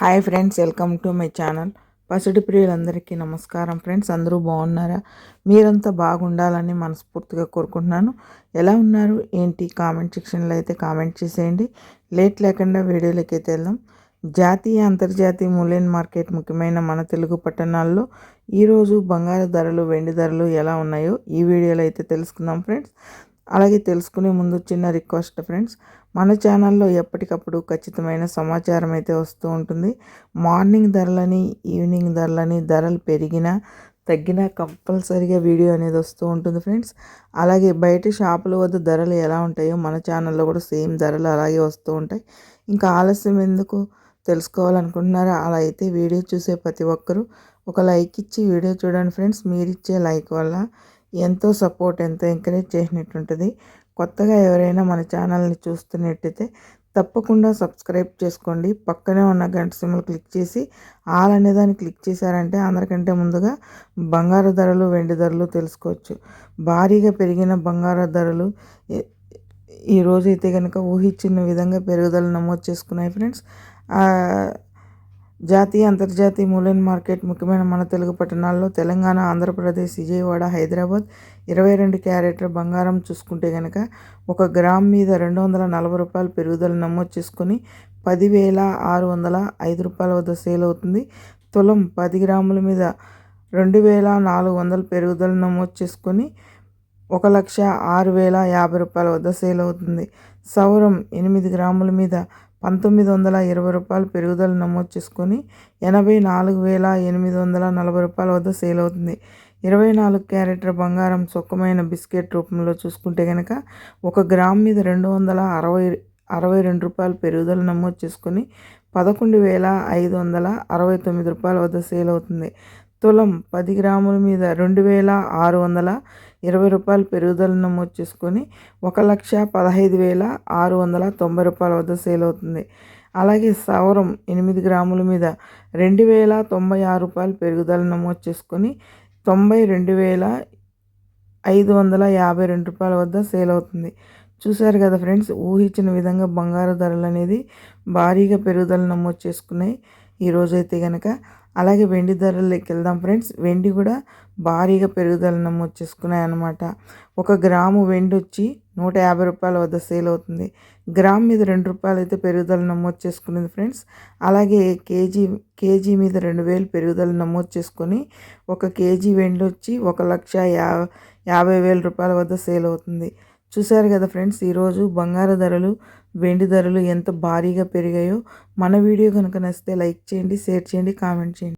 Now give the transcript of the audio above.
Hi friends welcome to my channel. పసిడి ప్రియులందరికీ నమస్కారం ఫ్రెండ్స్. అందరూ బాగున్నారా? మీరంతా బాగుండాలని మనస్ఫూర్తిగా కోరుకుంటున్నాను. ఎలా ఉన్నారు? ఏంటి? కామెంట్ సెక్షన్లో అయితే కామెంట్ చేసేయండి. లేట్ లేకుండా వీడియోలోకి అయితే వెళ్దాం. జాతీయ అంతర్జాతీయ మూల్యం మార్కెట్ ముఖ్యమైన మన తెలుగు పట్టణాల్లో ఈరోజు బంగారు ధరలు వెండి ధరలు ఎలా ఉన్నాయో ఈ వీడియోలో అయితే తెలుసుకుందాం ఫ్రెండ్స్. అలాగే తెలుసుకునే ముందు చిన్న రిక్వెస్ట్ ఫ్రెండ్స్ మన ఛానల్లో ఎప్పటికప్పుడు ఖచ్చితమైన సమాచారం అయితే వస్తూ ఉంటుంది. మార్నింగ్ ధరలని ఈవినింగ్ ధరలని ధరలు పెరిగినా తగ్గినా కంపల్సరీగా వీడియో అనేది వస్తూ ఉంటుంది ఫ్రెండ్స్. అలాగే బయట షాపుల వద్ద ధరలు ఎలా ఉంటాయో మన ఛానల్లో కూడా సేమ్ ధరలు అలాగే వస్తూ ఉంటాయి. ఇంకా ఆలస్యం ఎందుకు తెలుసుకోవాలనుకుంటున్నారా? అలా అయితే వీడియో చూసే ప్రతి ఒక్కరూ ఒక లైక్ ఇచ్చి వీడియో చూడండి ఫ్రెండ్స్. మీరిచ్చే లైక్ వల్ల ఎంతో సపోర్ట్ ఎంతో ఎంకరేజ్ చేసినట్టుంటుంది. కొత్తగా ఎవరైనా మన ఛానల్ని చూస్తున్నట్టయితే తప్పకుండా సబ్స్క్రైబ్ చేసుకోండి. పక్కనే ఉన్న గంట సిమ్లు క్లిక్ చేసి ఆల్ అనే దాన్ని క్లిక్ చేశారంటే అందరికంటే ముందుగా బంగారు ధరలు వెండి ధరలు తెలుసుకోవచ్చు. భారీగా పెరిగిన బంగారు ధరలు ఈరోజైతే కనుక ఊహించిన విధంగా పెరుగుదల నమోదు చేసుకున్నాయి ఫ్రెండ్స్. జాతీయ అంతర్జాతీయ మూలైన మార్కెట్ ముఖ్యమైన మన తెలుగు పట్టణాల్లో తెలంగాణ ఆంధ్రప్రదేశ్ విజయవాడ హైదరాబాద్ ఇరవై రెండు క్యారెట్ల బంగారం చూసుకుంటే కనుక ఒక గ్రామ్ మీద రెండు వందల నలభై రూపాయలు పెరుగుదల నమోదు చేసుకొని పదివేల ఆరు వందల ఐదు రూపాయల వద్ద సేల్ అవుతుంది. తులం పది గ్రాముల మీద రెండు వేల నాలుగు వందల పెరుగుదల నమోదు చేసుకొని ఒక లక్ష ఆరు వేల యాభై రూపాయల వద్ద సేల్ అవుతుంది. సౌరం ఎనిమిది గ్రాముల మీద పంతొమ్మిది వందల ఇరవై రూపాయలు పెరుగుదల నమోదు చేసుకొని ఎనభై నాలుగు వేల ఎనిమిది వందల నలభై రూపాయల వద్ద సేల్ అవుతుంది. ఇరవై నాలుగు క్యారెట్ల బంగారం సుఖమైన బిస్కెట్ రూపంలో చూసుకుంటే కనుక ఒక గ్రామ్ మీద రెండు వందల అరవై అరవై రెండు రూపాయలు పెరుగుదల నమోదు చేసుకొని పదకొండు వేల ఐదు వందల అరవై తొమ్మిది రూపాయల వద్ద సేల్ అవుతుంది. తులం పది గ్రాముల మీద రెండు వేల ఆరు వందల ఇరవై రూపాయలు పెరుగుదల నమోదు చేసుకొని ఒక లక్ష పదహైదు వేల ఆరు వందల తొంభై రూపాయల వద్ద సేల్ అవుతుంది. అలాగే సౌరం ఎనిమిది గ్రాముల మీద రెండు వేల తొంభై ఆరు రూపాయలు పెరుగుదల నమోదు చేసుకొని తొంభై రెండు వేల ఐదు వందల యాభై రెండు రూపాయల వద్ద సేల్ అవుతుంది. చూశారు కదా ఫ్రెండ్స్ ఊహించిన విధంగా బంగారు ధరలు అనేది భారీగా పెరుగుదల నమోదు చేసుకున్నాయి. ఈరోజైతే కనుక అలాగే వెండి ధరలకి వెళ్దాం ఫ్రెండ్స్. వెండి కూడా భారీగా పెరుగుదల నమోదు చేసుకున్నాయి అనమాట ఒక గ్రాము వెండి వచ్చి నూట యాభై రూపాయల వద్ద సేల్ అవుతుంది. గ్రామ్ మీద రెండు రూపాయలు అయితే పెరుగుదల నమోదు చేసుకునేది ఫ్రెండ్స్. అలాగే కేజీ కేజీ మీద రెండు వేలు పెరుగుదల నమోదు చేసుకొని ఒక కేజీ వెండి వచ్చి ఒక లక్ష యా యాభై వేల రూపాయల వద్ద సేల్ అవుతుంది. చూశారు కదా ఫ్రెండ్స్ ఈరోజు బంగారు ధరలు వెండి ధరలు ఎంత భారీగా పెరిగాయో మన వీడియో కనుక నచ్చితే లైక్ చేయండి షేర్ చేయండి కామెంట్ చేయండి.